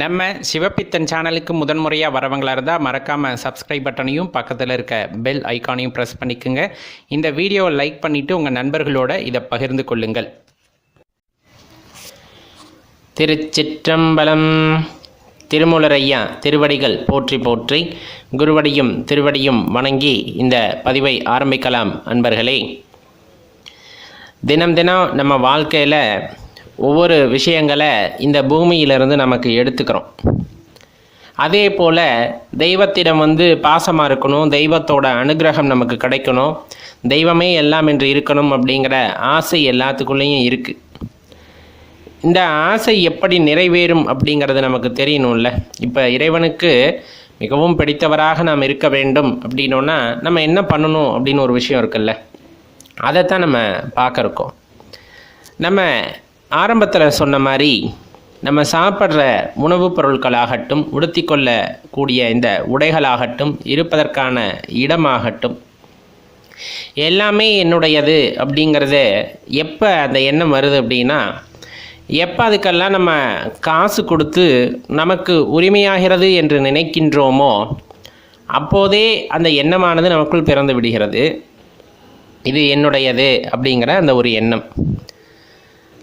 நம்ம சிவப்பித்தன் சேனலுக்கு முதன்முறையாக வரவங்களாக இருந்தால் மறக்காமல் சப்ஸ்கிரைப் பட்டனையும் பக்கத்தில் இருக்க பெல் ஐக்கானையும் ப்ரெஸ் பண்ணிக்கோங்க. இந்த வீடியோவை லைக் பண்ணிவிட்டு உங்கள் நண்பர்களோட இதை பகிர்ந்து கொள்ளுங்கள். திருச்சிற்றம்பலம் திருமூலரையா திருவடிகள் போற்றி போற்றி குருவடியும் திருவடியும் வணங்கி இந்த பதிவை ஆரம்பிக்கலாம் அன்பர்களே. தினம் தினம் நம்ம வாழ்க்கையில் ஒவ்வொரு விஷயங்களை இந்த பூமியிலிருந்து நமக்கு எடுத்துக்கிறோம். அதே போல் தெய்வத்திடம் வந்து பாசமாக இருக்கணும் தெய்வத்தோட அனுகிரகம் நமக்கு கிடைக்கணும் தெய்வமே எல்லாம் என்று இருக்கணும் அப்படிங்கிற ஆசை எல்லாத்துக்குள்ளேயும் இருக்குது இந்த ஆசை எப்படி நிறைவேறும் அப்படிங்கிறது நமக்கு தெரியணும்ல. இப்போ இறைவனுக்கு மிகவும் பிடித்தவராக நாம் இருக்க வேண்டும் அப்படின்னோன்னா நம்ம என்ன பண்ணணும் அப்படின்னு ஒரு விஷயம் இருக்குல்ல. அதைத்தான் நம்ம பார்க்க இருக்கோம். நம்ம ஆரம்பத்தில் சொன்ன மாதிரி நம்ம சாப்பிட்ற உணவுப் பொருட்களாகட்டும் உடுத்தி கொள்ளக்கூடிய இந்த உடைகளாகட்டும் இருப்பதற்கான இடமாகட்டும் எல்லாமே என்னுடையது அப்படிங்கிறத எப்போ அந்த எண்ணம் வருது அப்படின்னா எப்போ அதுக்கெல்லாம் நம்ம காசு கொடுத்து நமக்கு உரிமையாகிறது என்று நினைக்கின்றோமோ அப்போதே அந்த எண்ணமானது நமக்குள் பிறந்து விடுகிறது. இது என்னுடையது அப்படிங்கிற அந்த ஒரு எண்ணம்.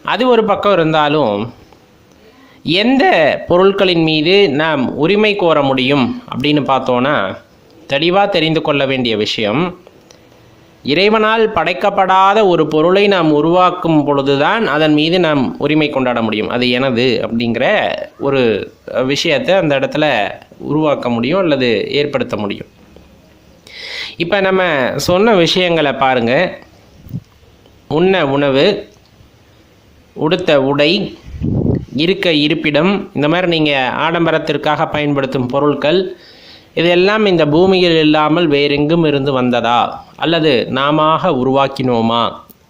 அது ஒரு பக்கம் இருந்தாலும் எந்த பொருட்களின் மீது நாம் உரிமை கோர முடியும் அப்படின்னு பார்த்தோன்னா தெளிவாக தெரிந்து கொள்ள வேண்டிய விஷயம் இறைவனால் படைக்கப்படாத ஒரு பொருளை நாம் உருவாக்கும் பொழுதுதான் அதன் மீது நாம் உரிமை கொண்டாட முடியும். அது எனது அப்படிங்கிற ஒரு விஷயத்தை அந்த இடத்துல உருவாக்க முடியும் அல்லது ஏற்படுத்த முடியும். இப்போ நம்ம சொன்ன விஷயங்களை பாருங்கள் உண்ண உணவு உடுத்த உடை இருக்க இருப்பிடம் இந்த மாதிரி நீங்கள் ஆடம்பரத்திற்காக பயன்படுத்தும் பொருட்கள் இதெல்லாம் இந்த பூமியில் இல்லாமல் வேறெங்கும் இருந்து வந்ததா? அல்லது நாம உருவாக்கினோமா?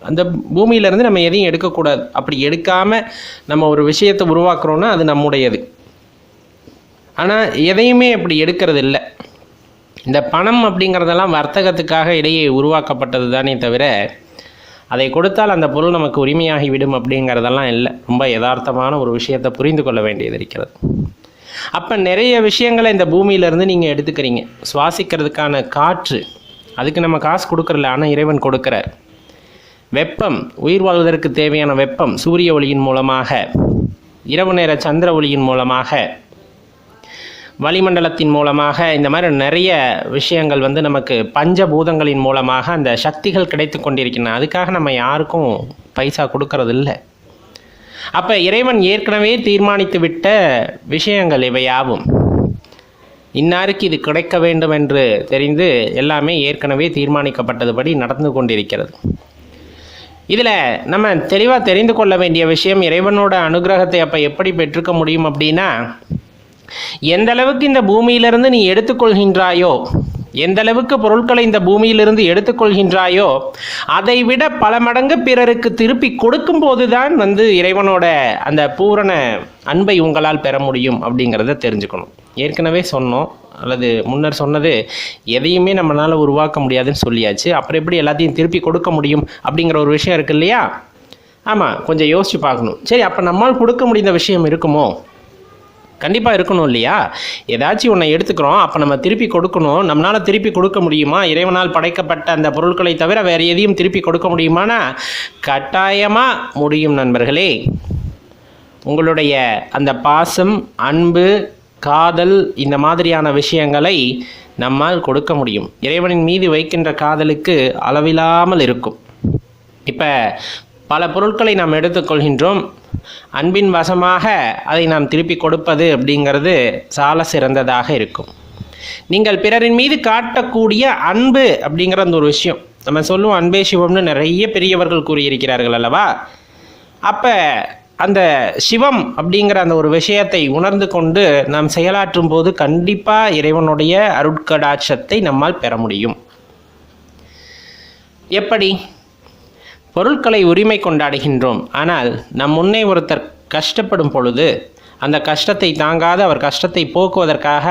அந்த பூமியிலேருந்து நம்ம எதையும் எடுக்கக்கூடாது. அப்படி எடுக்காமல் நம்ம ஒரு விஷயத்தை உருவாக்குறோன்னா அது நம்முடையது. ஆனால் எதையுமே அப்படி எடுக்கிறது இல்லை இந்த பணம் அப்படிங்கிறதெல்லாம் வர்த்தகத்துக்காக இடையே உருவாக்கப்பட்டது தானே தவிர அதை கொடுத்தால் அந்த பொருள் நமக்கு உரிமையாகிவிடும் அப்படிங்கிறதெல்லாம் இல்லை. ரொம்ப யதார்த்தமான ஒரு விஷயத்தை புரிந்து கொள்ள வேண்டியது இருக்கிறது. அப்போ நிறைய விஷயங்களை இந்த பூமியிலேருந்து நீங்கள் எடுத்துக்கிறீங்க. சுவாசிக்கிறதுக்கான காற்று அதுக்கு நம்ம காசு கொடுக்கறல ஆனால் இறைவன் கொடுக்குறார். வெப்பம் உயிர் வாழ்வதற்கு தேவையான வெப்பம் சூரிய ஒளியின் மூலமாக இரவு நேர சந்திர ஒளியின் மூலமாக வளிமண்டலத்தின் மூலமாக இந்த மாதிரி நிறைய விஷயங்கள் வந்து நமக்கு பஞ்சபூதங்களின் மூலமாக அந்த சக்திகள் கிடைத்து கொண்டிருக்கின்றன. அதுக்காக நம்ம யாருக்கும் பைசா கொடுக்கறது இல்லை அப்போ இறைவன் ஏற்கனவே தீர்மானித்து விட்ட விஷயங்கள் இவையாவும் இன்னாருக்கு இது கிடைக்க வேண்டும் என்று தெரிந்து எல்லாமே ஏற்கனவே தீர்மானிக்கப்பட்டதுபடி நடந்து கொண்டிருக்கிறது. இதில் நம்ம தெளிவாக தெரிந்து கொள்ள வேண்டிய விஷயம் இறைவனோட அனுகிரகத்தை அப்போ எப்படி பெற்றுக்க முடியும் அப்படின்னா எந்த அளவுக்கு இந்த பூமியிலிருந்து நீ எடுத்துக்கொள்கின்றாயோ எந்த அளவுக்கு பொருட்களை இந்த பூமியிலிருந்து எடுத்துக்கொள்கின்றாயோ அதை விட பல மடங்கு பிறருக்கு திருப்பி கொடுக்கும் போதுதான் வந்து இறைவனோட அந்த பூரண அன்பை உங்களால் பெற முடியும் அப்படிங்கிறத தெரிஞ்சுக்கணும். ஏற்கனவே சொன்னோம் அல்லது முன்னர் சொன்னது எதையுமே நம்மளால் உருவாக்க முடியாதுன்னு சொல்லியாச்சு. அப்புறம் எப்படி எல்லாத்தையும் திருப்பி கொடுக்க முடியும் அப்படிங்கிற ஒரு விஷயம் இருக்கு இல்லையா? ஆமாம் கொஞ்சம் யோசிச்சு பார்க்கணும். சரி அப்போ நம்மால் கொடுக்க முடிந்த விஷயம் இருக்குமோ? கண்டிப்பாக இருக்கணும் இல்லையா? ஏதாச்சும் ஒன்றை எடுத்துக்கிறோம் அப்போ நம்ம திருப்பி கொடுக்கணும். நம்மளால் திருப்பி கொடுக்க முடியுமா? இறைவனால் படைக்கப்பட்ட அந்த பொருட்களை தவிர வேறு எதையும் திருப்பி கொடுக்க முடியுமானா? கட்டாயமாக முடியும் நண்பர்களே. உங்களுடைய அந்த பாசம் அன்பு காதல் இந்த மாதிரியான விஷயங்களை நம்மால் கொடுக்க முடியும். இறைவனின் மீது வைக்கின்ற காதலுக்கு அளவில்லாமல் இருக்கும். இப்போ பல பொருட்களை நாம் எடுத்துக்கொள்கின்றோம். அன்பின் வசமாக அதை நாம் திருப்பி கொடுப்பது அப்படிங்கிறது சால சிறந்ததாக இருக்கும். நீங்கள் பிறரின் மீது காட்டக்கூடிய அன்பு அப்படிங்கிற அந்த ஒரு விஷயம். நம்ம சொல்லுவோம் அன்பே சிவம்னு நிறைய பெரியவர்கள் கூறியிருக்கிறார்கள் அல்லவா? அப்போ அந்த சிவம் அப்படிங்கிற அந்த ஒரு விஷயத்தை உணர்ந்து கொண்டு நாம் செயலாற்றும் போது கண்டிப்பாக இறைவனுடைய அருட்கடாட்சத்தை நம்மால் பெற முடியும். எப்படி? பொருட்களை உரிமை கொண்டாடுகின்றோம். ஆனால் நம் முன்னே ஒருத்தர் கஷ்டப்படும் பொழுது அந்த கஷ்டத்தை தாங்காது அவர் கஷ்டத்தை போக்குவதற்காக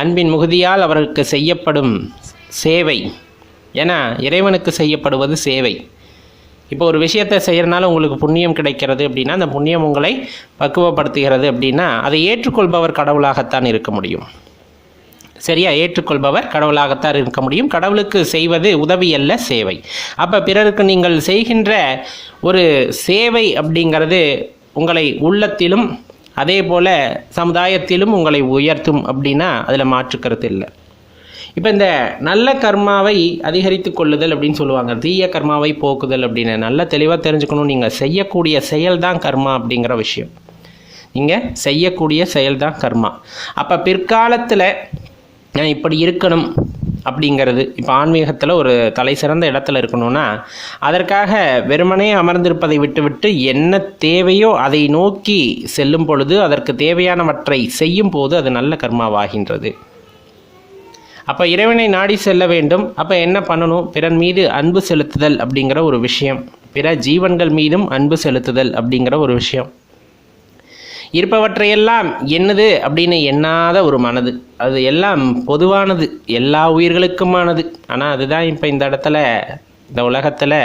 அன்பின் முகுதியால் அவருக்கு செய்யப்படும் சேவை. என இறைவனுக்கு செய்யப்படுவது சேவை. இப்போ ஒரு விஷயத்தை செய்கிறனால உங்களுக்கு புண்ணியம் கிடைக்கிறது அப்படின்னா அந்த புண்ணியம் உங்களை பக்குவப்படுத்துகிறது அப்படின்னா அதை ஏற்றுக்கொள்பவர் கடவுளாகத்தான் இருக்க முடியும். சரியா ஏற்றுக்கொள்பவர் கடவுளாகத்தான் இருக்க முடியும். கடவுளுக்கு செய்வது உதவி அல்ல சேவை. அப்போ பிறருக்கு நீங்கள் செய்கின்ற ஒரு சேவை அப்படிங்கிறது உங்களை உள்ளத்திலும் அதே போல் சமுதாயத்திலும் உங்களை உயர்த்தும் அப்படின்னா அதில் மாற்றுக்கிறது இல்லை. இப்போ இந்த நல்ல கர்மாவை அதிகரித்து கொள்ளுதல் அப்படின்னு சொல்லுவாங்க. தீய கர்மாவை போக்குதல் அப்படின்னு. நல்லா தெளிவாக தெரிஞ்சுக்கணும். நீங்கள் செய்யக்கூடிய செயல் தான் கர்மா அப்படிங்கிற விஷயம். நீங்கள் செய்யக்கூடிய செயல் தான் கர்மா. அப்போ பிற்காலத்தில் நான் இப்படி இருக்கணும் அப்படிங்கிறது. இப்போ ஆன்மீகத்தில் ஒரு தலை சிறந்த இடத்துல இருக்கணும்னா அதற்காக வெறுமனே அமர்ந்திருப்பதை விட்டுவிட்டு என்ன தேவையோ அதை நோக்கி செல்லும் பொழுது அதற்கு தேவையானவற்றை செய்யும் போது அது நல்ல கர்மாவாகின்றது. அப்போ இறைவனை நாடி செல்ல வேண்டும். அப்போ என்ன பண்ணணும்? பிறன் மீது அன்பு செலுத்துதல் அப்படிங்கிற ஒரு விஷயம். பிற ஜீவன்கள் மீதும் அன்பு செலுத்துதல் அப்படிங்கிற ஒரு விஷயம். இருப்பவற்றையெல்லாம் என்னது அப்படின்னு எண்ணாத ஒரு மனது. அது எல்லாம் பொதுவானது. எல்லா உயிர்களுக்குமானது. ஆனால் அதுதான் இப்போ இந்த இடத்துல இந்த உலகத்தில்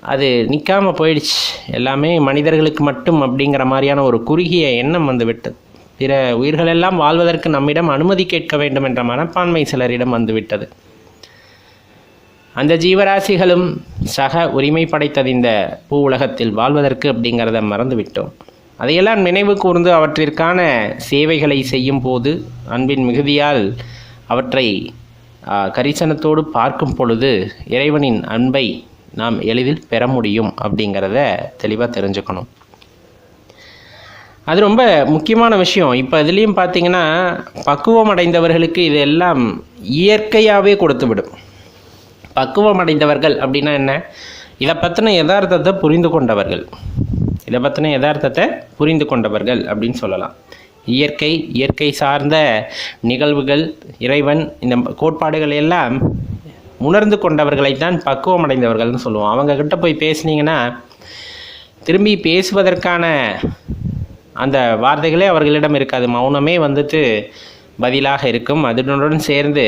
அது நிற்காமல் போயிடுச்சு. எல்லாமே மனிதர்களுக்கு மட்டும் அப்படிங்கிற மாதிரியான ஒரு குறுகிய எண்ணம் வந்து விட்டது பிற உயிர்களெல்லாம் வாழ்வதற்கு நம்மிடம் அனுமதி கேட்க வேண்டும் என்ற மனப்பான்மை சிலரிடம் வந்துவிட்டது. அந்த ஜீவராசிகளும் சக உரிமை படைத்தது இந்த பூ உலகத்தில் வாழ்வதற்கு அப்படிங்கிறத மறந்துவிட்டோம். அதையெல்லாம் நினைவு கூர்ந்து அவற்றிற்கான சேவைகளை செய்யும் போது அன்பின் மிகுதியால் அவற்றை கரிசனத்தோடு பார்க்கும் பொழுது இறைவனின் அன்பை நாம் எளிதில் பெற முடியும் அப்படிங்கிறத தெளிவாக தெரிஞ்சுக்கணும். அது ரொம்ப முக்கியமான விஷயம். இப்போ இதுலேயும் பார்த்தீங்கன்னா பக்குவம் அடைந்தவர்களுக்கு இதெல்லாம் இயற்கையாகவே கொடுத்து விடும் பக்குவம் அடைந்தவர்கள் அப்படின்னா என்ன? இதை பற்றின யதார்த்தத்தை புரிந்து கொண்டவர்கள். இதை பற்றின யதார்த்தத்தை புரிந்து கொண்டவர்கள் அப்படின்னு சொல்லலாம். இயற்கை இயற்கை சார்ந்த நிகழ்வுகள் இறைவன் இந்த கோட்பாடுகள் எல்லாம் உணர்ந்து கொண்டவர்களை தான் பக்குவம் அடைந்தவர்கள்னு சொல்லுவோம். அவங்கக்கிட்ட போய் பேசுனீங்கன்னா திரும்பி பேசுவதற்கான அந்த வார்த்தைகளே அவர்களிடம் இருக்காது. மௌனமே வந்துட்டு பதிலாக இருக்கும். அதனுடன் சேர்ந்து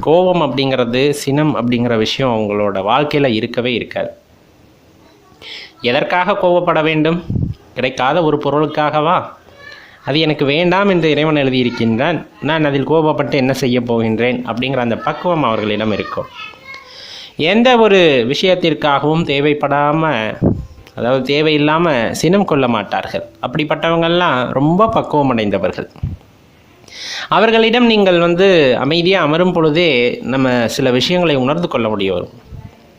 கோபம் அப்படிங்கிறது சினம் அப்படிங்கிற விஷயம் அவங்களோட வாழ்க்கையில் இருக்கவே இருக்காது. எதற்காக கோவப்பட வேண்டும்? கிடைக்காத ஒரு பொருளுக்காகவா? அது எனக்கு வேண்டாம் என்று இறைவன் எழுதியிருக்கின்றான். நான் அதில் கோபப்பட்டு என்ன செய்ய போகின்றேன்? அப்படிங்கிற அந்த பக்குவம் அவர்களிடம் இருக்கும். எந்த ஒரு விஷயத்திற்காகவும் தேவைப்படாமல் அதாவது தேவையில்லாமல் சினம் கொள்ள மாட்டார்கள். அப்படிப்பட்டவங்கள்லாம் ரொம்ப பக்குவம் அடைந்தவர்கள். அவர்களிடம் நீங்கள் வந்து அமைதியாக அமரும் பொழுதே நம்ம சில விஷயங்களை உணர்ந்து கொள்ள முடியும்.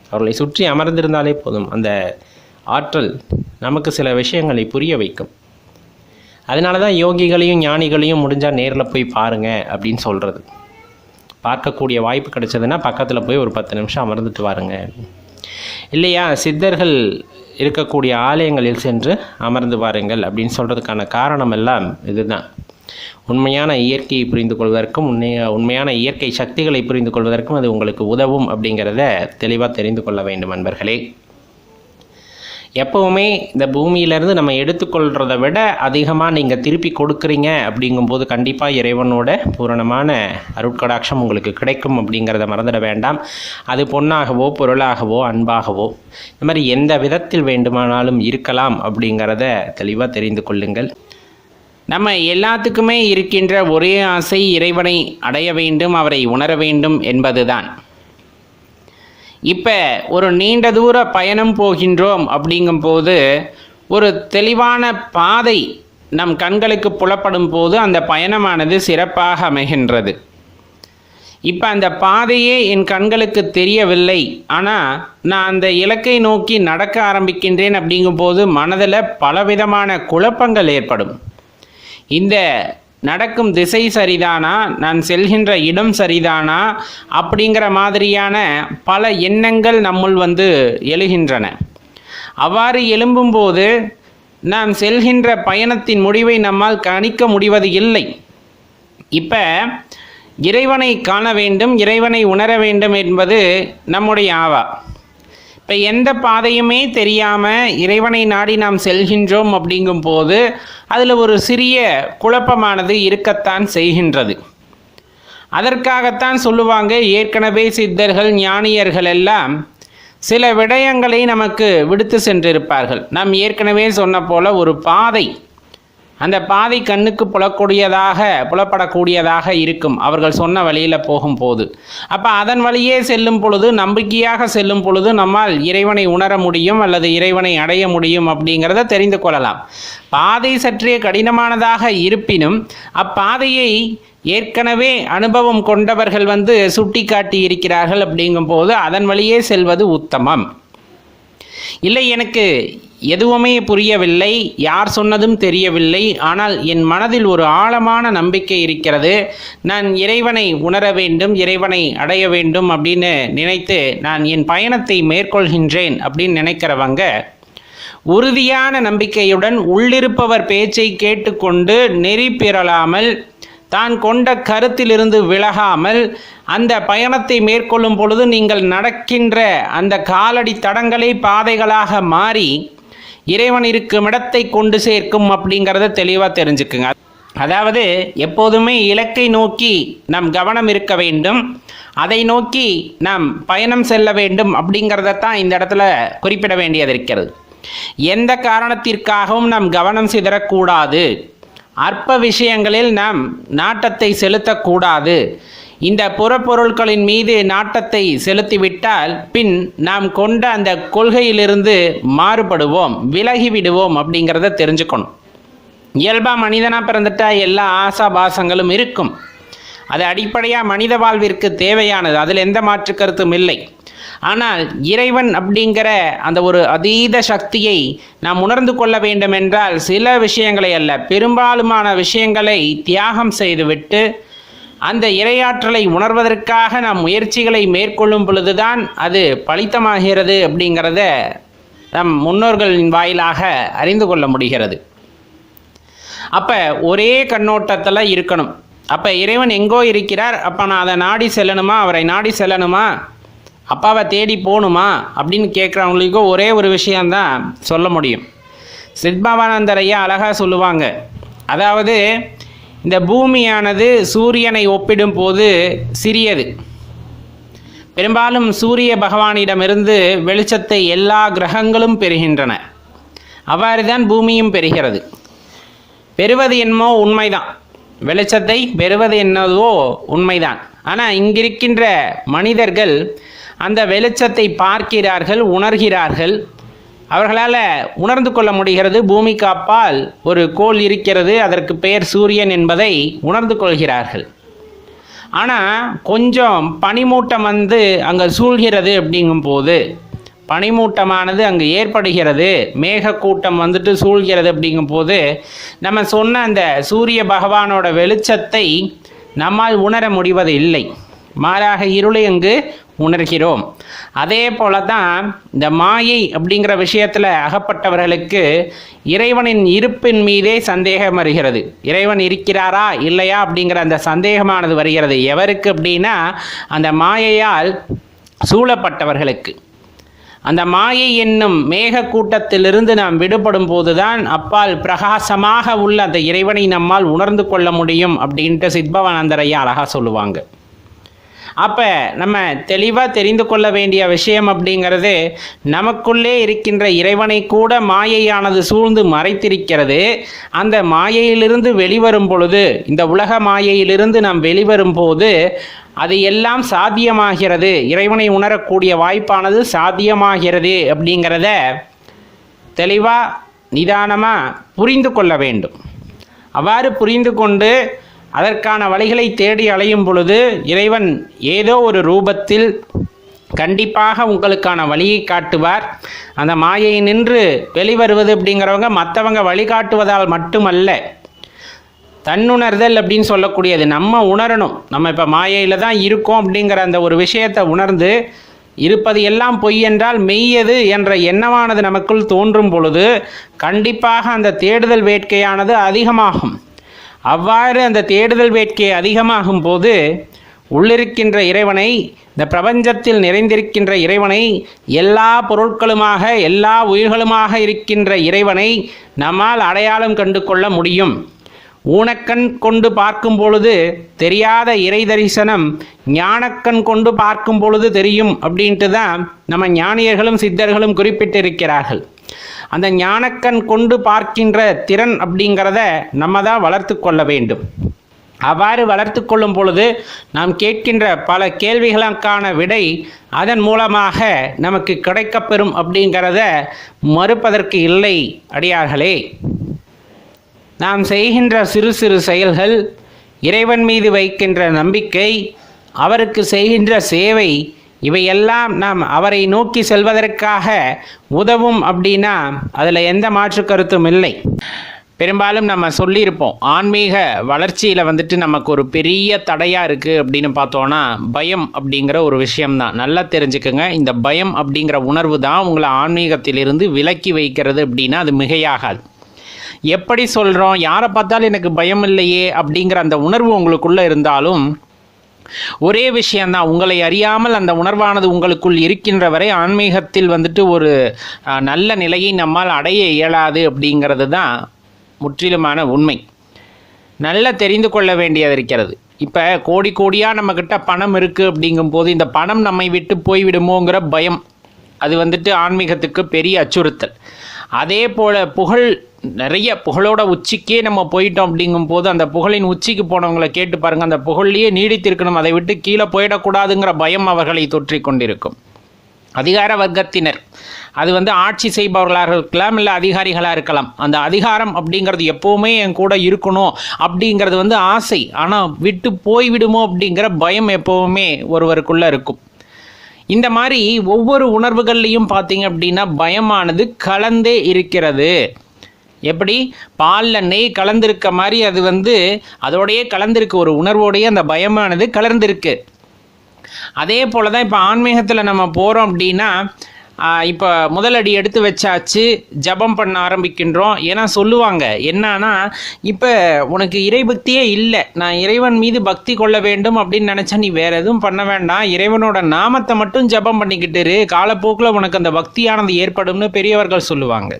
அவர்களை சுற்றி அமர்ந்திருந்தாலே போதும். அந்த ஆற்றல் நமக்கு சில விஷயங்களை புரிய வைக்கும். அதனால தான் யோகிகளையும் ஞானிகளையும் முடிஞ்சால் நேரில் போய் பாருங்கள் அப்படின்னு சொல்கிறது பார்க்கக்கூடிய வாய்ப்பு கிடைச்சதுன்னா பக்கத்தில் போய் ஒரு பத்து நிமிஷம் அமர்ந்துட்டு வாருங்க. இல்லையா? சித்தர்கள் இருக்கக்கூடிய ஆலயங்களில் சென்று அமர்ந்து வாருங்கள் அப்படின்னு சொல்கிறதுக்கான காரணம் எல்லாம் இதுதான். உண்மையான இயற்கையை புரிந்து கொள்வதற்கும் உண்மைய உண்மையான இயற்கை சக்திகளை புரிந்து கொள்வதற்கும் அது உங்களுக்கு உதவும் அப்படிங்கிறத தெளிவாக தெரிந்து கொள்ள வேண்டும் நண்பர்களே எப்போவுமே இந்த பூமியிலேருந்து நம்ம எடுத்துக்கொள்கிறத விட அதிகமாக நீங்கள் திருப்பி கொடுக்குறீங்க அப்படிங்கும்போது கண்டிப்பாக இறைவனோட பூரணமான அருட்கடாட்சம் உங்களுக்கு கிடைக்கும் அப்படிங்கிறத மறந்துட வேண்டாம். அது பொன்னாகவோ பொருளாகவோ அன்பாகவோ இந்த மாதிரி எந்த விதத்தில் வேண்டுமானாலும் இருக்கலாம் அப்படிங்கிறத தெளிவாக தெரிந்து கொள்ளுங்கள். நம்ம எல்லாத்துக்குமே இருக்கின்ற ஒரே ஆசை இறைவனை அடைய வேண்டும் அவரை உணர வேண்டும் என்பதுதான். இப்போ ஒரு நீண்ட தூர பயணம் போகின்றோம் அப்படிங்கும்போது ஒரு தெளிவான பாதை நம் கண்களுக்கு புலப்படும் போது அந்த பயணமானது சிறப்பாக அமைகின்றது. இப்போ அந்த பாதையே என் கண்களுக்கு தெரியவில்லை. ஆனால் நான் அந்த இலக்கை நோக்கி நடக்க ஆரம்பிக்கின்றேன் அப்படிங்கும்போது மனதில் பலவிதமான குழப்பங்கள் ஏற்படும். இந்த நடக்கும் திசை சரிதானா? நான் செல்கின்ற இடம் சரிதானா? அப்படிங்கிற மாதிரியான பல எண்ணங்கள் நம்முள் வந்து எழுகின்றன. அவ்வாறு எழும்பும்போது நாம் செல்கின்ற பயணத்தின் முடிவை நம்மால் கணிக்க முடிவது இல்லை. இப்போ இறைவனை காண வேண்டும் இறைவனை உணர வேண்டும் என்பது நம்முடைய ஆவா. இப்போ எந்த பாதையுமே தெரியாமல் இறைவனை நாடி நாம் செல்கின்றோம் அப்படிங்கும்போது அதில் ஒரு சிறிய குழப்பமானது இருக்கத்தான் செய்கின்றது. அதற்காகத்தான் சொல்லுவாங்க ஏற்கனவே சித்தர்கள் ஞானியர்கள் எல்லாம் சில விடயங்களை நமக்கு விடுத்து சென்றிருப்பார்கள். நாம் ஏற்கனவே சொன்ன போல ஒரு பாதை அந்த பாதை கண்ணுக்கு புலக்கூடியதாக புலப்படக்கூடியதாக இருக்கும். அவர்கள் சொன்ன வழியில் போகும்போது அப்போ அதன் வழியே செல்லும் பொழுது நம்பிக்கையாக செல்லும் பொழுது நம்மால் இறைவனை உணர முடியும் அல்லது இறைவனை அடைய முடியும் அப்படிங்கிறத தெரிந்து கொள்ளலாம். பாதை சற்றே கடினமானதாக இருப்பினும் அப்பாதையை ஏற்கனவே அனுபவம் கொண்டவர்கள் வந்து சுட்டி காட்டி இருக்கிறார்கள் அப்படிங்கும்போது அதன் வழியே செல்வது உத்தமம். இல்லை எனக்கு எதுவுமே புரியவில்லை யார் சொன்னதும் தெரியவில்லை ஆனால் என் மனதில் ஒரு ஆழமான நம்பிக்கை இருக்கிறது. நான் இறைவனை உணர வேண்டும் இறைவனை அடைய வேண்டும் அப்படின்னு நினைத்து நான் என் பயணத்தை மேற்கொள்கின்றேன் அப்படின்னு நினைக்கிறவங்க உறுதியான நம்பிக்கையுடன் உள்ளிருப்பவர் பேச்சை கேட்டுக்கொண்டு நெறி பெறலாமல் தான் கொண்ட கருத்திலிருந்து விலகாமல் அந்த பயணத்தை மேற்கொள்ளும் பொழுது நீங்கள் நடக்கின்ற அந்த காலடி தடங்களே பாதைகளாக மாறி இறைவன் இருக்கும் இடத்தை கொண்டு சேர்க்கும் அப்படிங்கிறத தெளிவாக தெரிஞ்சுக்குங்க. அதாவது எப்போதுமே இலக்கை நோக்கி நம் கவனம் இருக்க வேண்டும். அதை நோக்கி நாம் பயணம் செல்ல வேண்டும் அப்படிங்கிறத தான் இந்த இடத்துல குறிப்பிட வேண்டியது இருக்கிறது. எந்த காரணத்திற்காகவும் நாம் கவனம் சிதறக்கூடாது. அற்ப விஷயங்களில் நாம் நாட்டத்தை செலுத்தக்கூடாது. இந்த புறப்பொருட்களின் மீது நாட்டத்தை செலுத்திவிட்டால் பின் நாம் கொண்ட அந்த கொள்கையிலிருந்து மாறுபடுவோம் விலகிவிடுவோம் அப்படிங்கிறத தெரிஞ்சுக்கணும். இயல்பாக மனிதனாக பிறந்துட்டா எல்லா ஆசாபாசங்களும் இருக்கும். அது அடிப்படையாக மனித வாழ்விற்கு தேவையானது. அதில் எந்த மாற்று கருத்தும் இல்லை. ஆனால் இறைவன் அப்படிங்கிற அந்த ஒரு அதீத சக்தியை நாம் உணர்ந்து கொள்ள வேண்டும் என்றால் சில விஷயங்களை அல்ல பெரும்பாலுமான விஷயங்களை தியாகம் செய்துவிட்டு அந்த இரையாற்றலை உணர்வதற்காக நாம் முயற்சிகளை மேற்கொள்ளும் பொழுதுதான் அது பலித்தமாகிறது அப்படிங்கிறத நம் முன்னோர்களின் வாயிலாக அறிந்து கொள்ள முடிகிறது. அப்போ ஒரே கண்ணோட்டத்தில் இருக்கணும். அப்போ இறைவன் எங்கோ இருக்கிறார். அப்போ நான் அதை நாடி செல்லணுமா? அவரை நாடி செல்லணுமா? அப்பாவை தேடி போகணுமா? அப்படின்னு கேட்குறவங்களுக்கும் ஒரே ஒரு விஷயந்தான் சொல்ல முடியும். சித்பவானந்தரையா அழகாக சொல்லுவாங்க. அதாவது இந்த பூமியானது சூரியனை ஒப்பிடும்போது சிறியது. பெரும்பாலும் சூரிய பகவானிடமிருந்து வெளிச்சத்தை எல்லா கிரகங்களும் பெறுகின்றன. அவ்வாறு தான் பூமியும் பெறுகிறது. பெறுவது என்னமோ உண்மைதான். வெளிச்சத்தை பெறுவது என்னவோ உண்மைதான். ஆனால் இங்கிருக்கின்ற மனிதர்கள் அந்த வெளிச்சத்தை பார்க்கிறார்கள் உணர்கிறார்கள் அவர்களால் உணர்ந்து கொள்ள முடிகிறது பூமிக்கு அப்பால் ஒரு கோள் இருக்கிறது அதற்கு பெயர் சூரியன் என்பதை உணர்ந்து கொள்கிறார்கள். ஆனால் கொஞ்சம் பனிமூட்டம் வந்து அங்கே சூழ்கிறது அப்படிங்கும்போது பனிமூட்டமானது அங்கு ஏற்படுகிறது மேகக்கூட்டம் வந்துட்டு சூழ்கிறது அப்படிங்கும்போது நம்ம சொன்ன அந்த சூரிய பகவானோட வெளிச்சத்தை நம்மால் உணர முடிவது இல்லை மாறாக இருளை அங்கு உணர்கிறோம். அதே போல தான் இந்த மாயை அப்படிங்கிற விஷயத்தில் அகப்பட்டவர்களுக்கு இறைவனின் இருப்பின் மீதே சந்தேகம் வருகிறது. இறைவன் இருக்கிறாரா இல்லையா அப்படிங்கிற அந்த சந்தேகமானது வருகிறது. எவருக்கு அப்படின்னா அந்த மாயையால் சூழப்பட்டவர்களுக்கு. அந்த மாயை என்னும் மேக கூட்டத்திலிருந்து நாம் விடுபடும் போதுதான் அப்பால் பிரகாசமாக உள்ள அந்த இறைவனை நம்மால் உணர்ந்து கொள்ள முடியும் அப்படின்ட்டு சித்பவானந்தரையா அழகாக சொல்லுவாங்க. அப்போ நம்ம தெளிவாக தெரிந்து கொள்ள வேண்டிய விஷயம் அப்படிங்கிறது நமக்குள்ளே இருக்கின்ற இறைவனை கூட மாயையானது சூழ்ந்து மறைத்திருக்கிறது. அந்த மாயையிலிருந்து வெளிவரும் பொழுது இந்த உலக மாயையிலிருந்து நாம் வெளிவரும் போது அது எல்லாம் சாத்தியமாகிறது. இறைவனை உணரக்கூடிய வாய்ப்பானது சாத்தியமாகிறது அப்படிங்கிறத தெளிவாக நிதானமாக புரிந்து கொள்ள வேண்டும். அவ்வாறு புரிந்து கொண்டு அதற்கான வழிகளை தேடி அலையும் பொழுது இறைவன் ஏதோ ஒரு ரூபத்தில் கண்டிப்பாக உங்களுக்கான வழியை காட்டுவார். அந்த மாயை நின்று வெளிவருவது அப்படிங்கிறவங்க மற்றவங்க வழிகாட்டுவதால் மட்டுமல்ல தன்னுணர்தல் அப்படின்னு சொல்லக்கூடியது நம்ம உணரணும். நம்ம இப்போ மாயையில் தான் இருக்கோம் அப்படிங்கிற அந்த ஒரு விஷயத்தை உணர்ந்து இருப்பது எல்லாம் பொய் என்றால் மெய்யது என்ற எண்ணமானது நமக்குள் தோன்றும் பொழுது கண்டிப்பாக அந்த தேடுதல் வேட்கையானது அதிகமாகும். அவ்வாறு அந்த தேடுதல் வேட்கை அதிகமாகும் போது உள்ளிருக்கின்ற இறைவனை இந்த பிரபஞ்சத்தில் நிறைந்திருக்கின்ற இறைவனை எல்லா பொருட்களுமாக எல்லா உயிர்களுமாக இருக்கின்ற இறைவனை நம்மால் அடையாளம் கண்டு கொள்ள முடியும். ஊனக்கண் கொண்டு பார்க்கும் பொழுது தெரியாத இறை தரிசனம் ஞானக்கண் கொண்டு பார்க்கும் பொழுது தெரியும் அப்படின்ட்டு தான் நம்ம ஞானியர்களும் சித்தர்களும் குறிப்பிட்டிருக்கிறார்கள். அந்த ஞானக்கண் கொண்டு பார்க்கின்ற திறன் அப்படிங்கிறத நம்ம தான் வளர்த்து கொள்ள வேண்டும். அவ்வாறு வளர்த்து கொள்ளும் பொழுது நாம் கேட்கின்ற பல கேள்விகளுக்கான விடை அதன் மூலமாக நமக்கு கிடைக்கப்பெறும் அப்படிங்கிறத மறுப்பதற்கு இல்லை அடியார்களே. நாம் செய்கின்ற சிறு சிறு செயல்கள் இறைவன் மீது வைக்கின்ற நம்பிக்கை அவருக்கு செய்கின்ற சேவை இவையெல்லாம் நாம் அவரை நோக்கி செல்வதற்காக உதவும் அப்படின்னா அதில் எந்த மாற்று கருத்தும் இல்லை. பெரும்பாலும் நம்ம சொல்லியிருப்போம் ஆன்மீக வளர்ச்சியில் வந்துட்டு நமக்கு ஒரு பெரிய தடையாக இருக்குது அப்படின்னு பார்த்தோன்னா பயம் அப்படிங்கிற ஒரு விஷயம்தான். நல்லா தெரிஞ்சுக்கோங்க இந்த பயம் அப்படிங்கிற உணர்வு தான் உங்களை ஆன்மீகத்திலிருந்து விலக்கி வைக்கிறது அப்படின்னா அது மிகையாகாது. எப்படி சொல்கிறோம் யாரை பார்த்தாலும் எனக்கு பயம் இல்லையே அப்படிங்கிற அந்த உணர்வு உங்களுக்குள்ளே இருந்தாலும் ஒரே விஷயந்தான் உங்களை அறியாமல் அந்த உணர்வானது உங்களுக்குள் இருக்கின்ற வரை ஆன்மீகத்தில் வந்துட்டு ஒரு நல்ல நிலையை நம்மால் அடைய இயலாது அப்படிங்கிறது தான் முற்றிலுமான உண்மை. நல்லா தெரிந்து கொள்ள வேண்டியது இருக்கிறது. இப்போ கோடி கோடியாக நம்மக்கிட்ட பணம் இருக்குது அப்படிங்கும்போது இந்த பணம் நம்மை விட்டு போய்விடுமோங்கிற பயம். அது வந்துட்டு ஆன்மீகத்துக்கு பெரிய அச்சுறுத்தல். அதே போல் புகழ் நிறைய புகழோட உச்சிக்கே நம்ம போயிட்டோம் அப்படிங்கும்போது அந்த புகழின் உச்சிக்கு போனவங்களை கேட்டு பாருங்கள் அந்த புகழ்லேயே நீடித்திருக்கணும் அதை விட்டு கீழே போயிடக்கூடாதுங்கிற பயம் அவர்களை தொற்றி கொண்டிருக்கும். அதிகார வர்க்கத்தினர் அது வந்து ஆட்சி செய்பவர்களாக இருக்கலாம் இல்லை அதிகாரிகளாக இருக்கலாம். அந்த அதிகாரம் அப்படிங்கிறது எப்போவுமே என் கூட இருக்கணும் அப்படிங்கிறது வந்து ஆசை. ஆனால் விட்டு போய்விடுமோ அப்படிங்கிற பயம் எப்போவுமே ஒருவருக்குள்ளே இருக்கும். இந்த மாதிரி ஒவ்வொரு உணர்வுகள்லையும் பார்த்தீங்க அப்படின்னா பயமானது கலந்தே இருக்கிறது. எப்படி? பாலில் நெய் கலந்திருக்க மாதிரி அது வந்து அதோடையே கலந்திருக்கு ஒரு உணர்வோடையே அந்த பயமானது கலந்திருக்கு. அதே போல் தான் இப்போ ஆன்மீகத்தில் நம்ம போகிறோம் அப்படின்னா இப்போ முதலடி எடுத்து வச்சாச்சு ஜபம் பண்ண ஆரம்பிக்கின்றோம். ஏன்னா சொல்லுவாங்க என்னன்னா இப்போ உனக்கு இறைபக்தியே இல்லை நான் இறைவன் மீது பக்தி கொள்ள வேண்டும் அப்படின்னு நினச்சா நீ வேற எதுவும் பண்ண வேண்டாம். இறைவனோட நாமத்தை மட்டும் ஜபம் பண்ணிக்கிட்டு இரு. காலப்போக்கில் உனக்கு அந்த பக்தியானது ஏற்படும்னு பெரியவர்கள் சொல்லுவாங்க.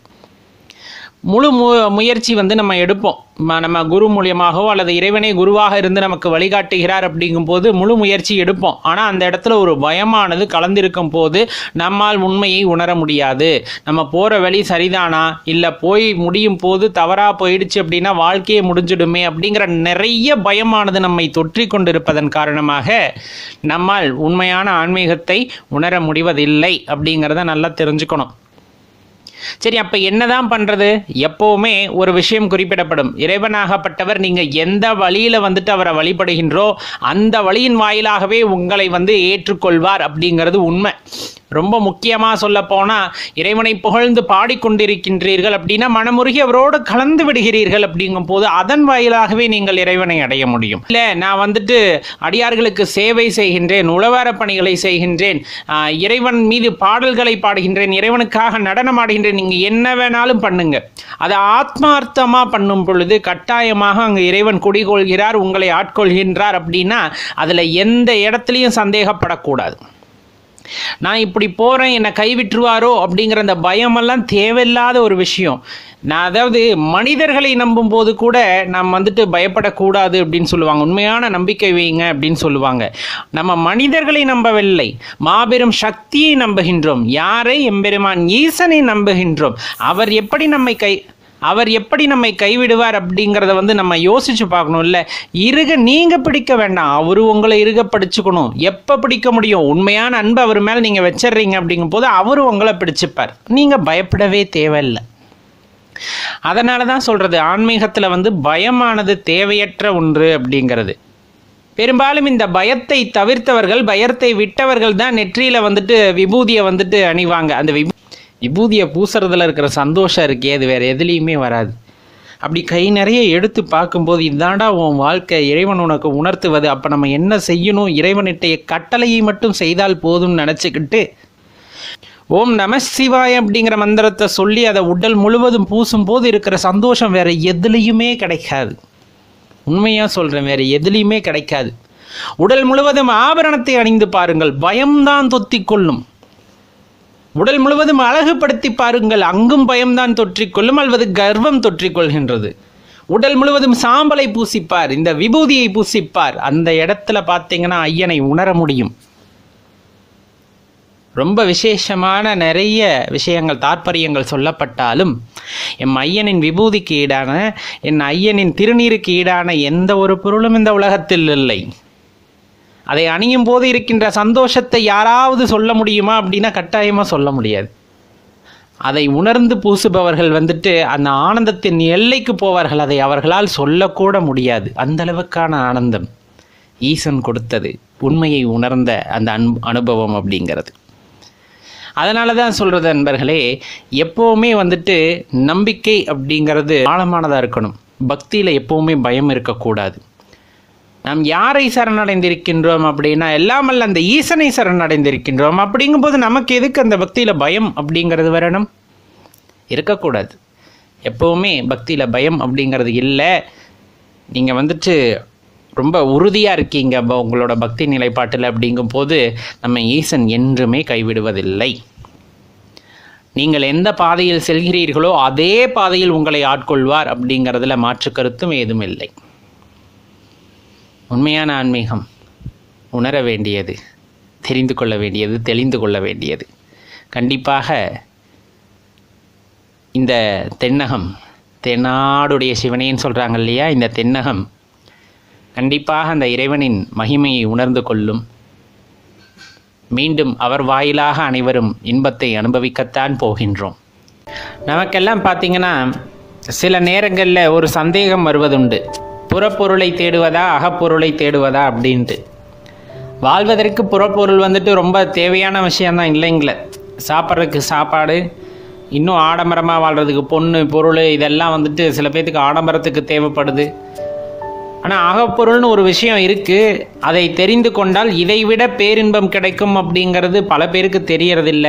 முழு மு முயற்சி வந்து நம்ம எடுப்போம். நம்ம குரு மூலியமாகவோ அல்லது இறைவனே குருவாக இருந்து நமக்கு வழிகாட்டுகிறார் அப்படிங்கும்போது முழு முயற்சி எடுப்போம். ஆனால் அந்த இடத்துல ஒரு பயமானது கலந்திருக்கும் போது நம்மால் உண்மையை உணர முடியாது. நம்ம போகிற வழி சரிதானா? இல்லை போய் முடியும் போது தவறாக போயிடுச்சு அப்படின்னா வாழ்க்கையே முடிஞ்சிடுமே அப்படிங்கிற நிறைய பயமானது நம்மை தொற்றி கொண்டிருப்பதன் காரணமாக நம்மால் உண்மையான ஆன்மீகத்தை உணர முடிவதில்லை அப்படிங்கிறத நல்லா தெரிஞ்சுக்கணும். சரி அப்ப என்னதான் பண்றது? எப்பவுமே ஒரு விஷயம் குறிப்பிடப்படும். இறைவனாகப்பட்டவர் நீங்க எந்த வழியில வந்துட்டு அவரை வழிபடுகின்றோ அந்த வழியின் வாயிலாகவே உங்களை வந்து ஏற்றுக்கொள்வார் அப்படிங்கிறது உண்மை. ரொம்ப முக்கியமாக சொல்ல போனால் இறைவனை புகழ்ந்து பாடிக்கொண்டிருக்கின்றீர்கள் அப்படின்னா மனமுருகி அவரோடு கலந்து விடுகிறீர்கள் அப்படிங்கும் போது அதன் வாயிலாகவே நீங்கள் இறைவனை அடைய முடியும். இல்லை நான் வந்துட்டு அடியார்களுக்கு சேவை செய்கின்றேன் உழவார பணிகளை செய்கின்றேன் இறைவன் மீது பாடல்களை பாடுகின்றேன் இறைவனுக்காக நடனம் ஆடுகின்றேன் நீங்கள் என்ன வேணாலும் பண்ணுங்க. அதை ஆத்மார்த்தமாக பண்ணும் பொழுது கட்டாயமாக அங்கே இறைவன் குடிகொள்கிறார் உங்களை ஆட்கொள்கின்றார் அப்படின்னா அதில் எந்த இடத்துலையும் சந்தேகப்படக்கூடாது. நான் இப்படி போகிறேன் என்னை கைவிட்டுருவாரோ அப்படிங்கிற அந்த பயமெல்லாம் தேவையில்லாத ஒரு விஷயம். நான் அதாவது மனிதர்களை நம்பும் போது கூட நாம் வந்துட்டு பயப்படக்கூடாது அப்படின்னு சொல்லுவாங்க. உண்மையான நம்பிக்கை வைங்க அப்படின்னு சொல்லுவாங்க. நம்ம மனிதர்களை நம்பவில்லை. மாபெரும் சக்தியை நம்புகின்றோம். யாரை? எம்பெருமான் ஈசனை நம்புகின்றோம். அவர் எப்படி நம்மை கை அவர் எப்படி நம்மை கைவிடுவார் அப்படிங்கிறத வந்து நம்ம யோசிச்சு பார்க்கணும்ல. இருக நீங்க பிடிக்க வேண்டாம். அவரு உங்களை இருக பிடிச்சுக்கணும். எப்போ பிடிக்க முடியும்? உண்மையான அன்பு அவர் மேலே நீங்கள் வச்சிடுறீங்க அப்படிங்கும் போது அவரு உங்களை பிடிச்சுப்பார். நீங்க பயப்படவே தேவையில்லை. அதனால தான் சொல்றது ஆன்மீகத்தில் வந்து பயமானது தேவையற்ற ஒன்று அப்படிங்கிறது. பெரும்பாலும் இந்த பயத்தை தவிர்த்தவர்கள் பயத்தை விட்டவர்கள் தான் நெற்றியில் வந்துட்டு விபூதியை வந்துட்டு அணிவாங்க. அந்த விபூ விபூதியை பூசுறதுல இருக்கிற சந்தோஷம் இருக்கே அது வேற எதுலேயுமே வராது. அப்படி கை நிறைய எடுத்து பார்க்கும்போது இதாண்டா உன் வாழ்க்கை இறைவன் உனக்கு உணர்த்துவது அப்போ நம்ம என்ன செய்யணும்? இறைவனிட்டைய கட்டளையை மட்டும் செய்தால் போதும்னு நினச்சிக்கிட்டு ஓம் நம சிவாய் அப்படிங்கிற மந்திரத்தை சொல்லி அதை உடல் முழுவதும் பூசும் போது இருக்கிற சந்தோஷம் வேற எதுலேயுமே கிடைக்காது. உண்மையாக சொல்கிறேன் வேற எதுலேயுமே கிடைக்காது. உடல் முழுவதும் ஆபரணத்தை அணிந்து பாருங்கள் பயம்தான் தொத்திக்கொள்ளும். உடல் முழுவதும் அழகுபடுத்தி பாருங்கள். அங்கும் பயம்தான் தொற்றிக்கொள்ளும் அல்லது கர்வம் தொற்றிக்கொள்கின்றது. உடல் முழுவதும் சாம்பலை பூசிப்பார். இந்த விபூதியை பூசிப்பார். அந்த இடத்துல பார்த்தீங்கன்னா ஐயனை உணர முடியும். ரொம்ப விசேஷமான நிறைய விஷயங்கள் தாற்பரியங்கள் சொல்லப்பட்டாலும் எம் ஐயனின் விபூதிக்கு ஈடான என் ஐயனின் திருநீருக்கு ஈடான எந்த ஒரு பொருளும் இந்த உலகத்தில் இல்லை. அதை அணியும் போது இருக்கின்ற சந்தோஷத்தை யாராவது சொல்ல முடியுமா அப்படின்னா கட்டாயமாக சொல்ல முடியாது. அதை உணர்ந்து பூசுபவர்கள் வந்துட்டு அந்த ஆனந்தத்தின் எல்லைக்கு போவார்கள். அதை அவர்களால் சொல்லக்கூட முடியாது. அந்த அளவுக்கான ஆனந்தம் ஈசன் கொடுத்தது. உண்மையை உணர்ந்த அந்த அன் அனுபவம் அப்படிங்கிறது. அதனால தான் சொல்கிறது நண்பர்களே எப்போவுமே வந்துட்டு நம்பிக்கை அப்படிங்கிறது ஆழமானதாக இருக்கணும். பக்தியில் எப்போவுமே பயம் இருக்கக்கூடாது. நாம் யாரை சரணடைந்திருக்கின்றோம் அப்படின்னா எல்லாமல்ல அந்த ஈசனை சரணடைந்திருக்கின்றோம். அப்படிங்கும்போது நமக்கு எதுக்கு அந்த பக்தியில் பயம் அப்படிங்கிறது வரணும்? இருக்கக்கூடாது. எப்போவுமே பக்தியில் பயம் அப்படிங்கிறது இல்லை. நீங்கள் வந்துட்டு ரொம்ப உறுதியாக இருக்கீங்க உங்களோட பக்தி நிலைப்பாட்டில் அப்படிங்கும்போது நம்ம ஈசன் என்றுமே கைவிடுவதில்லை. நீங்கள் எந்த பாதையில் செல்கிறீர்களோ அதே பாதையில் உங்களை ஆட்கொள்வார் அப்படிங்கிறதுல மாற்று கருத்தும் ஏதும் இல்லை. உண்மையான ஆன்மீகம் உணர வேண்டியது தெரிந்து கொள்ள வேண்டியது தெளிந்து கொள்ள வேண்டியது. கண்டிப்பாக இந்த தென்னகம் தென்னாடுடைய சிவனேன்னு சொல்கிறாங்க இல்லையா? இந்த தென்னகம் கண்டிப்பாக அந்த இறைவனின் மகிமையை உணர்ந்து கொள்ளும். மீண்டும் அவர் வாயிலாக அனைவரும் இன்பத்தை அனுபவிக்கத்தான் போகின்றோம். நமக்கெல்லாம் பார்த்தீங்கன்னா சில நேரங்களில் ஒரு சந்தேகம் வருவதுண்டு. புறப்பொருளை தேடுவதா அகப்பொருளை தேடுவதா அப்படின்ட்டு. வாழ்வதற்கு புறப்பொருள் வந்துட்டு ரொம்ப தேவையான விஷயம்தான் இல்லைங்களே. சாப்பிட்றதுக்கு சாப்பாடு இன்னும் ஆடம்பரமாக வாழ்கிறதுக்கு பொண்ணு பொருள் இதெல்லாம் வந்துட்டு சில பேர்த்துக்கு ஆடம்பரத்துக்கு தேவைப்படுது. ஆனால் அகப்பொருள்னு ஒரு விஷயம் இருக்குது அதை தெரிந்து கொண்டால் இதைவிட பேரின்பம் கிடைக்கும் அப்படிங்கிறது பல பேருக்கு தெரியறதில்ல.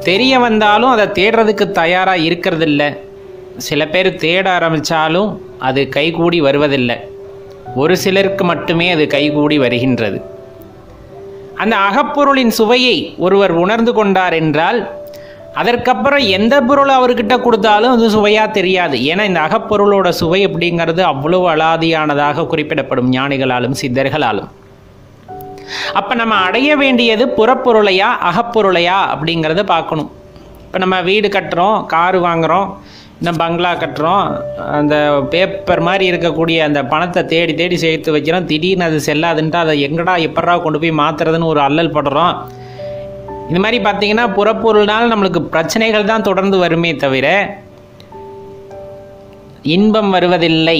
தெரிய வந்தாலும் அதை தேடுறதுக்கு தயாராக இருக்கிறதில்ல. சில பேர் தேட ஆரம்பித்தாலும் அது கைகூடி வருவதில்லை. ஒரு சிலருக்கு மட்டுமே அது கைகூடி வருகின்றது. அந்த அகப்பொருளின் சுவையை ஒருவர் உணர்ந்து கொண்டார் என்றால் அதற்கப்புறம் எந்த பொருள் அவர்கிட்ட கொடுத்தாலும் அது சுவையாக தெரியாது. ஏன்னா இந்த அகப்பொருளோட சுவை அப்படிங்கிறது அவ்வளவு அலாதியானதாக குறிப்பிடப்படும் ஞானிகளாலும் சித்தர்களாலும். அப்போ நம்ம அடைய வேண்டியது புறப்பொருளையா அகப்பொருளையா அப்படிங்கிறத பார்க்கணும். இப்போ நம்ம வீடு கட்டுறோம் காரு வாங்குகிறோம் இந்த பங்களா கட்டுறோம். அந்த பேப்பர் மாதிரி இருக்கக்கூடிய அந்த பணத்தை தேடி தேடி சேர்த்து வைக்கிறோம். திடீர்னு அது செல்லாதுன்ட்டு அதை எங்கடா எப்படா கொண்டு போய் மாற்றுறதுன்னு ஒரு அல்லல் படுறோம். இந்த மாதிரி பார்த்தீங்கன்னா புறப்பொருள்னால் நம்மளுக்கு பிரச்சனைகள் தான் தொடர்ந்து வருமே தவிர இன்பம் வருவதில்லை.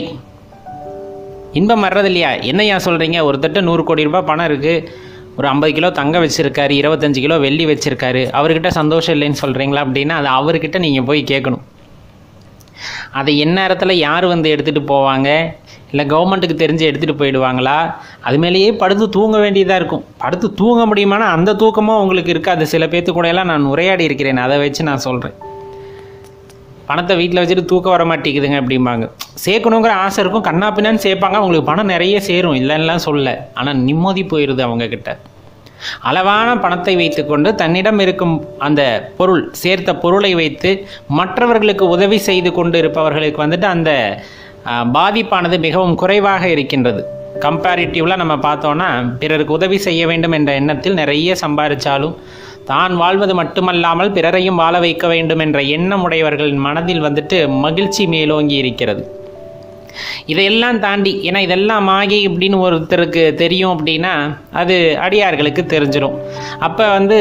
இன்பம் வர்றது இல்லையா என்னையா சொல்கிறீங்க ஒருத்தட்ட நூறு கோடி ரூபாய் பணம் இருக்குது ஒரு ஐம்பது கிலோ தங்க வச்சுருக்காரு இருபத்தஞ்சு கிலோ வெள்ளி வச்சுருக்காரு. அவர்கிட்ட சந்தோஷம் இல்லைன்னு சொல்கிறீங்களா அப்படின்னா அது அவர்கிட்ட நீங்கள் போய் கேட்கணும். அதை எந்நேரத்தில் யார் வந்து எடுத்துகிட்டு போவாங்க? இல்லை கவர்மெண்ட்டுக்கு தெரிஞ்சு எடுத்துகிட்டு போயிடுவாங்களா? அது மேலேயே படுத்து தூங்க வேண்டியதாக இருக்கும். படுத்து தூங்க முடியுமானா அந்த தூக்கமும் உங்களுக்கு இருக்காது. சில பேர்த்து கூட எல்லாம் நான் உரையாடி இருக்கிறேன். அதை வச்சு நான் சொல்கிறேன் பணத்தை வீட்டில் வச்சுட்டு தூக்கம் வர மாட்டேங்குதுங்க அப்படிம்பாங்க. சேர்க்கணுங்கிற ஆசை இருக்கும். கண்ணா பின்னான்னு சேர்ப்பாங்க. அவங்களுக்கு பணம் நிறைய சேரும். இல்லைன்னுலாம் சொல்ல. ஆனால் நிம்மதி போயிடுது அவங்கக்கிட்ட அளவான பணத்தை வைத்துக்கொண்டு தன்னிடம் இருக்கும் அந்த பொருள் சேர்த்த பொருளை வைத்து மற்றவர்களுக்கு உதவி செய்து கொண்டு இருப்பவர்களுக்கு வந்துட்டு அந்த பாதிப்பானது மிகவும் குறைவாக இருக்கின்றது. கம்பேரிட்டிவ்லாம் நம்ம பார்த்தோன்னா பிறருக்கு உதவி செய்ய வேண்டும் என்ற எண்ணத்தில் நிறைய சம்பாதிச்சாலும் தான் வாழ்வது மட்டுமல்லாமல் பிறரையும் வாழ வைக்க வேண்டும் என்ற எண்ணம் உடையவர்களின் மனதில் வந்துட்டு மகிழ்ச்சி மேலோங்கி இருக்கிறது. இதையெல்லாம் தாண்டி ஏன்னா இதெல்லாம் ஆகி இப்படின்னு ஒருத்தருக்கு தெரியும் அப்படின்னா அது அடியார்களுக்கு தெரிஞ்சிடும் அப்போ வந்து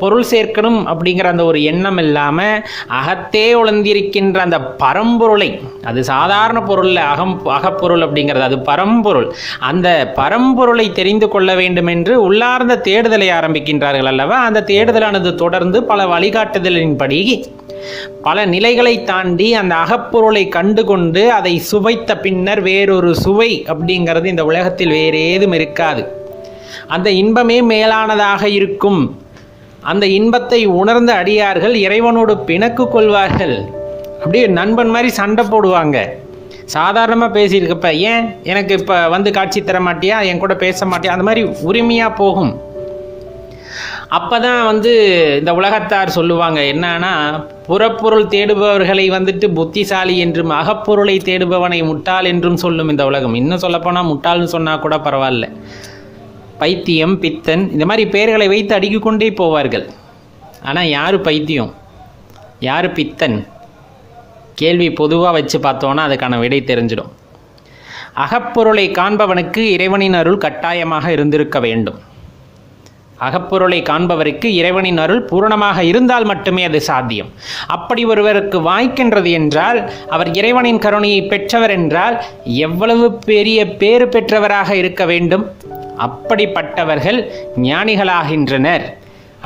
பொருள் சேர்க்கணும் அப்படிங்கிற அந்த ஒரு எண்ணம் இல்லாமல் அகத்தே உழந்திருக்கின்ற அந்த பரம்பொருளை அது சாதாரண பொருளில் அகம் அகப்பொருள் அப்படிங்கிறது அது பரம்பொருள். அந்த பரம்பொருளை தெரிந்து கொள்ள வேண்டும் என்று உள்ளார்ந்த தேடுதலை ஆரம்பிக்கின்றார்கள் அல்லவா? அந்த தேடுதலானது தொடர்ந்து பல வழிகாட்டுதலின்படி பல நிலைகளை தாண்டி அந்த அகப்பொருளை கண்டு கொண்டு அதை சுவைத்த பின்னர் வேறொரு சுவை அப்படிங்கிறது இந்த உலகத்தில் வேறு ஏதும் இருக்காது. அந்த இன்பமே மேலானதாக இருக்கும். அந்த இன்பத்தை உணர்ந்த அடியார்கள் இறைவனோடு பிணக்கு கொள்வார்கள். அப்படியே நண்பன் மாதிரி சண்டை போடுவாங்க. சாதாரணமாக பேசியிருக்கப்ப ஏன்? எனக்கு இப்போ வந்து காட்சி தர மாட்டியா? என் கூட பேச மாட்டியா? அந்த மாதிரி உரிமையாக போகும். அப்போ தான் வந்து இந்த உலகத்தார் சொல்லுவாங்க என்னன்னா புறப்பொருள் தேடுபவர்களை வந்துட்டு புத்திசாலி என்றும் அகப்பொருளை தேடுபவனை முட்டாள் என்றும் சொல்லும் இந்த உலகம். இன்னும் சொல்லப்போனால் முட்டாள்னு சொன்னால் கூட பரவாயில்ல. பைத்தியம் பித்தன் இந்த மாதிரி பெயர்களை வைத்து அடுக்கிக் கொண்டே போவார்கள். ஆனால் யார் பைத்தியம்? யார் பித்தன்? கேள்வி பொதுவாக வச்சு பார்த்தோன்னா அதுக்கான விடை தெரிஞ்சிடும். அகப்பொருளை காண்பவனுக்கு இறைவனின் அருள் கட்டாயமாக இருந்திருக்க வேண்டும். அகப்பொருளை காண்பவருக்கு இறைவனின் அருள் பூரணமாக இருந்தால் மட்டுமே அது சாத்தியம். அப்படி ஒருவருக்கு வாய்க்கின்றது என்றால் அவர் இறைவனின் கருணையை பெற்றவர் என்றால் எவ்வளவு பெரிய பேறு பெற்றவராக இருக்க வேண்டும்? அப்படிப்பட்டவர்கள் ஞானிகளாகின்றனர்.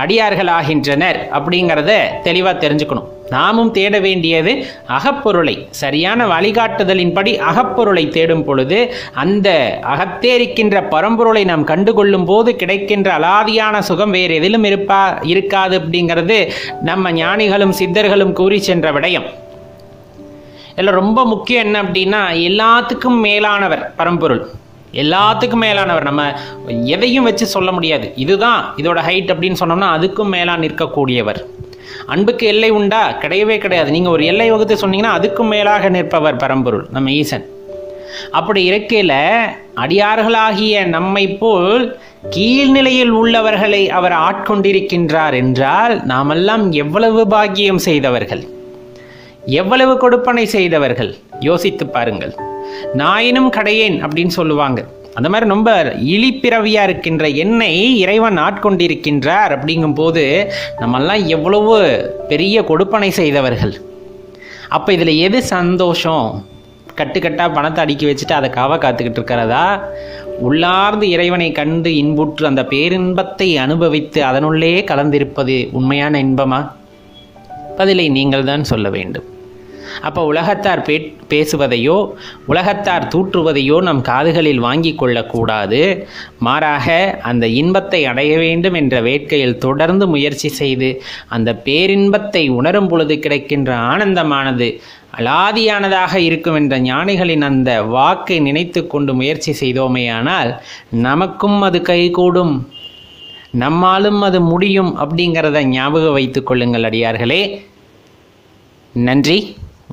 அடியார்களாகின்றனர் அப்படிங்கிறத தெளிவாக தெரிஞ்சுக்கணும். நாமும் தேட வேண்டியது அகப்பொருளை சரியான வழிகாட்டுதலின்படி அகப்பொருளை தேடும் பொழுது அந்த அகத்தேரிக்கின்ற பரம்பொருளை நாம் கண்டுகொள்ளும் போது கிடைக்கின்ற அலாதியான சுகம் வேறு எதிலும் இருப்பா இருக்காது அப்படிங்கிறது நம்ம ஞானிகளும் சித்தர்களும் கூறி சென்ற விடயம். இதில் ரொம்ப முக்கியம் என்ன அப்படின்னா எல்லாத்துக்கும் மேலானவர் பரம்பொருள். எல்லாத்துக்கும் மேலானவர். நம்ம எதையும் வச்சு சொல்ல முடியாது. இதுதான் இதோட ஹைட் அப்படின்னு சொன்னோம்னா அதுக்கும் மேலாக நிற்கக்கூடியவர். அன்புக்கு எல்லை உண்டா? கிடையவே கிடையாது. நீங்கள் ஒரு எல்லை வகுத்து சொன்னீங்கன்னா அதுக்கும் மேலாக நிற்பவர் பரம்பொருள் நம்ம ஈசன். அப்படி இருக்கையில் அடியார்களாகிய நம்மை போல் கீழ்நிலையில் உள்ளவர்களை அவர் ஆட்கொண்டிருக்கின்றார் என்றால் நாமெல்லாம் எவ்வளவு பாக்கியம் செய்தவர்கள்? எவ்வளவு கொடுப்பனை செய்தவர்கள்? யோசித்து பாருங்கள். நாயினும் கடையேன் அப்படின்னு சொல்லுவாங்க. அந்த மாதிரி ரொம்ப இழிப்பிறவியா இருக்கின்ற என்னை இறைவன் ஆட்கொண்டிருக்கின்றார் அப்படிங்கும்போது நம்மெல்லாம் எவ்வளவு பெரிய கொடுப்பனை செய்தவர்கள். அப்போ இதில் எது சந்தோஷம்? கட்டுக்கட்டாக பணத்தை அடுக்கி வச்சுட்டு அதை காவ காத்துக்கிட்டு இருக்கிறதா? உள்ளார்ந்து இறைவனை கண்டு இன்புற்று அந்த பேரின்பத்தை அனுபவித்து அதனுள்ளே கலந்திருப்பது உண்மையான இன்பமா? பதிலை நீங்கள் தான் சொல்ல வேண்டும். அப்போ உலகத்தார் பே பேசுவதையோ உலகத்தார் தூற்றுவதையோ நம் காதுகளில் வாங்கி கொள்ளக்கூடாது. மாறாக அந்த இன்பத்தை அடைய வேண்டும் என்ற வேட்கையில் தொடர்ந்து முயற்சி செய்து அந்த பேரின்பத்தை உணரும் பொழுது கிடைக்கின்ற ஆனந்தமானது அலாதியானதாக இருக்கும் என்ற ஞானிகளின் அந்த வாக்கை நினைத்து கொண்டு முயற்சி செய்தோமேயானால் நமக்கும் அது கைகூடும். நம்மாலும் அது முடியும் அப்படிங்கிறத ஞாபகம் வைத்துக் கொள்ளுங்கள் அடியார்களே. நன்றி.